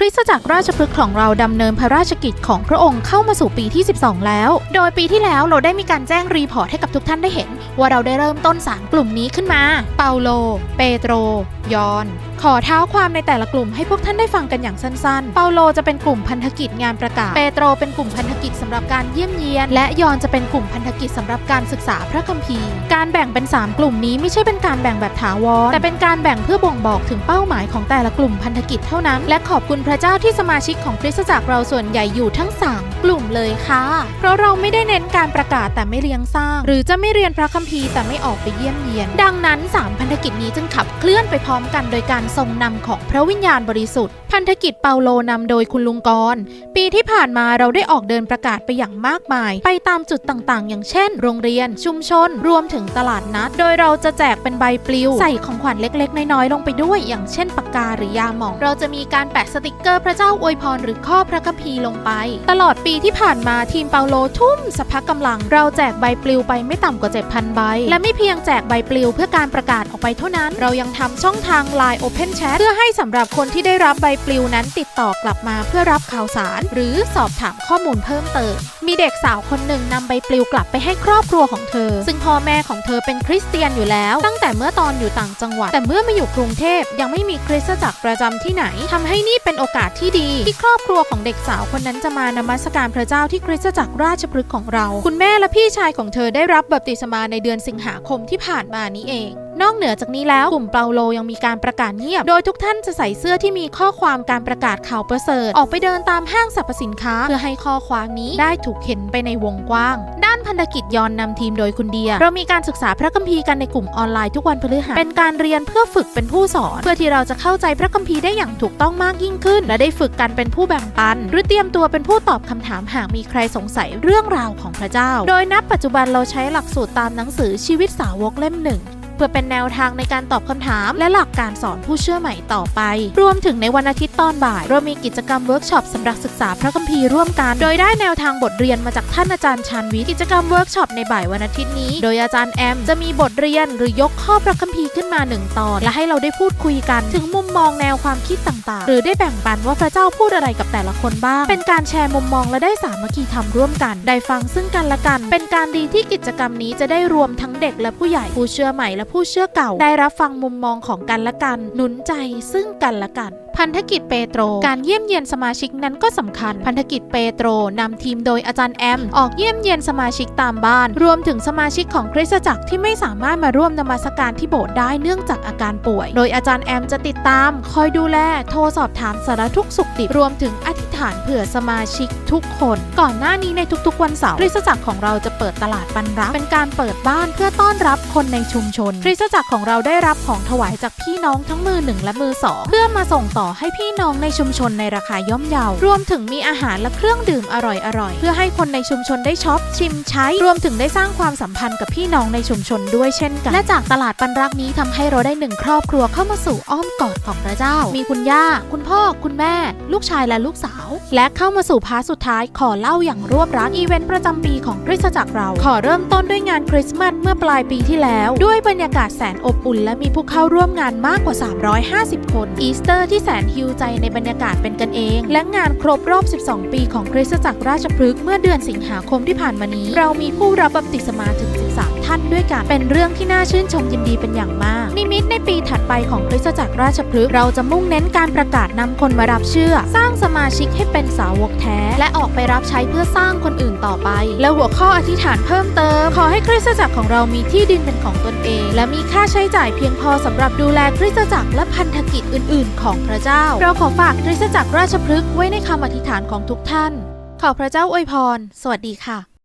คริสตจักรราชพฤกษ์ของเราดำเนินพระราชกิจของพระองค์เข้ามาสู่ปีที่ 12 แล้ว โดยปีที่แล้วเราได้มีการแจ้งรีพอร์ตให้กับทุกท่านได้เห็น ว่าเราได้เริ่มต้นสามกลุ่มนี้ขึ้นมา เปาโล เปโตร ยอน ขอเท้าความในแต่ละกลุ่มให้พวกท่านได้ฟังกันอย่างสั้นๆ เปาโลจะเป็นกลุ่มพันธกิจงานประกาศ เปโตรเป็นกลุ่มพันธกิจสำหรับการเยี่ยมเยียน และยอนจะเป็นกลุ่มพันธกิจสำหรับการศึกษาพระคัมภีร์ การแบ่งเป็น 3 กลุ่มนี้ไม่ใช่เป็นการแบ่งแบบถาวร แต่เป็นการแบ่งเพื่อบ่งบอกถึงเป้าหมายของแต่ละกลุ่มพันธกิจเท่านั้น และขอบคุณพระเจ้าที่สมาชิกของคริสตจักรเราส่วนใหญ่อยู่ทั้ง 3 กลุ่มเลยค่ะ เพราะเราไม่ได้เน้นการประกาศแต่ไม่เลี้ยงสร้าง หรือจะไม่เรียนพระคัมภีร์แต่ไม่ออกไปเยี่ยมเยียน ดังนั้น 3 พันธกิจนี้จึงขับเคลื่อนไปพร้อมกันโดยการทรงนำของพระวิญญาณบริสุทธิ์ พันธกิจเปาโลนำโดยคุณลุงกร ปีที่ผ่านมาเราได้ออกเดินประกาศไปอย่างมากมาย ไปตามจุดต่างๆ อย่างเช่น โรงเรียน ชุมชน รวมถึงตลาดนัด โดยเราจะแจกเป็นใบปลิว ใส่ของขวัญเล็กๆ น้อยๆ ลงไปด้วย อย่างเช่นปากกาหรือยาหมอง เราจะมีการแปะสติกเกอร์พระเจ้าอวยพรหรือข้อพระคัมภีร์ลงไป ตลอดปีที่ผ่านมาทีมเปาโลทุ่มสภกำลัง เราแจกใบปลิวไปไม่ต่ำกว่า7,000ใบและไม่เพียงแจกใบปลิวเพื่อการประกาศออกไปเท่านั้น เรายังทำช่องทาง Line Open Chat เพื่อให้สำหรับคนที่ได้รับใบปลิวนั้นติดต่อกลับมาเพื่อรับข่าวสาร หรือสอบถามข้อมูลเพิ่มเติม มีเด็กสาวคนหนึ่งนำใบปลิวกลับไปให้ครอบครัวของเธอ ซึ่งพ่อแม่ของเธอเป็นคริสเตียนอยู่แล้ว ตั้งแต่เมื่อตอนอยู่ต่างจังหวัด แต่เมื่อมาอยู่กรุงเทพยังไม่มีคริสตจักรประจำที่ไหนทำให้นี่เป็นโอกาสที่ดี ที่ครอบครัวของเด็กสาวคนนั้นจะมานมัสการพระเจ้าที่คริสตจักรราชพฤกษ์ของเรา คุณแม่และพี่ชายของเธอได้รับบัพติศมาในเดือนสิงหาคมที่ผ่านมานี้เอง นอกเหนือจากนี้แล้วกลุ่มเปาโลยังมีการประกาศเงียบ โดยทุกท่านจะใส่เสื้อที่มีข้อความการประกาศข่าวประเสริฐ ออกไปเดินตามห้างสรรพสินค้า เพื่อให้ข้อความนี้ได้ถูกเห็นไปในวงกว้าง ด้านพันธกิจยอนนำทีมโดยคุณเดีย เรามีการศึกษาพระคัมภีร์กันในกลุ่มออนไลน์ทุกวันพฤหัสเป็นการเรียนเพื่อฝึกเป็นผู้สอน เพื่อที่เราจะเข้าใจพระคัมภีร์ได้อย่างถูกต้องมากยิ่งขึ้น และได้ฝึกกันเป็นผู้แบ่งปัน หรือเตรียมตัวเป็นผู้ตอบคำถามหากมีใครสงสัยเรื่องราวของพระเจ้า โดยนับปัจจุบันเราใช้หลักสูตรตามหนังสือชีวิตสาวกเล่มหนึ่ง เพื่อเป็นแนวทางในการตอบคำถาม และหลักการสอนผู้เชื่อใหม่ต่อไป รวมถึงในวันอาทิตย์ตอนบ่าย เรามีกิจกรรมเวิร์กช็อปสำหรับศึกษาพระคัมภีร์ร่วมกัน โดยได้แนวทางบทเรียนมาจากท่านอาจารย์ชานวิทย์กิจกรรมเวิร์กช็อปในบ่ายวันอาทิตย์นี้ โดยอาจารย์แอมจะมีบทเรียนหรือยกข้อพระคัมภีร์ขึ้นมาหนึ่งตอน และให้เราได้พูดคุยกัน ถึงมุมมองแนวความคิดต่างๆ หรือได้แบ่งปันว่าพระเจ้าพูดอะไรกับแต่ละคนบ้าง เป็นการแชร์มุมมองและได้สามัคคีธรรมร่วมกัน ได้ฟังซึ่งกันและกัน เป็นการดีที่กิจกรรมนี้จะได้รวมทั้งเด็กและผู้ใหญ่ผู้เชื่อใหม่และผู้เชื่อเก่าได้รับฟังมุมมองของกันและกัน หนุนใจซึ่งกันและกันพันธกิจเปโตร การเยี่ยมเยียนสมาชิกนั้นก็สำคัญ พันธกิจเปโตรนำทีมโดยอาจารย์แอม ออกเยี่ยมเยียนสมาชิกตามบ้าน รวมถึงสมาชิกของคริสตจักรที่ไม่สามารถมาร่วมนมัสการที่โบสถ์ได้เนื่องจากอาการป่วย โดยอาจารย์แอมจะติดตาม คอยดูแล โทรสอบถามสารทุกสุขดิบ รวมถึงอธิษฐานเผื่อสมาชิกทุกคน ก่อนหน้านี้ในทุกๆ วันเสาร์คริสตจักรของเราจะเปิดตลาดปันรัก เป็นการเปิดบ้านเพื่อต้อนรับคนในชุมชน คริสตจักรของเราได้รับของถวายจากพี่น้องทั้งมือหนึ่งและมือสองเพื่อมาส่งต่อให้พี่น้องในชุมชนในราคาย่อมเยา รวมถึงมีอาหารและเครื่องดื่มอร่อยๆ เพื่อให้คนในชุมชนได้ช็อปชิมใช้ รวมถึงได้สร้างความสัมพันธ์กับพี่น้องในชุมชนด้วยเช่นกัน และจากตลาดปันรักนี้ทำให้เราได้หนึ่งครอบครัวเข้ามาสู่อ้อมกอดของพระเจ้า มีคุณย่า คุณพ่อ คุณแม่ ลูกชายและลูกสาว และเข้ามาสู่พาร์ทสุดท้ายขอเล่าล่าอย่างรวบรัดอีเวนต์ประจำปีของคริสตจักรเรา ขอเริ่มต้นด้วยงานคริสต์มาสเมื่อปลายปีที่แล้ว ด้วยบรรยากาศแสนอบอุ่น และมีผู้เข้าร่วมงานมากกว่า 350 คน อีสเตอร์ที่แสนฮิวใจในบรรยากาศเป็นกันเอง และงานครบรอบ 12 ปีของคริสตจักรราชพฤกษ์เมื่อเดือนสิงหาคมที่ผ่านมานี้ เรามีผู้รับบัพติศมาถึง 13 ท่านด้วยกัน เป็นเรื่องที่น่าชื่นชมยินดีเป็นอย่างมาก นิมิตในปีถัดไปของคริสตจักรราชพฤกษ์เราจะมุ่งเน้นการประกาศนำคนมารับเชื่อ สร้างสมาชิกให้เป็นสาวกแท้ และออกไปรับใช้เพื่อสร้างคนอื่นต่อไป และหัวข้ออธิษฐานเพิ่มเติม ขอให้คริสตจักรของเรามีที่ดินเป็นของตนเอง และมีค่าใช้จ่ายเพียงพอสำหรับดูแลคริสตจักรและพันธกิจอื่น ๆ ของพระเจ้า เราขอฝากคริสตจักรราชพฤกษ์ไว้ในคำอธิษฐานของทุกท่าน ขอพระเจ้าอวยพร สวัสดีค่ะ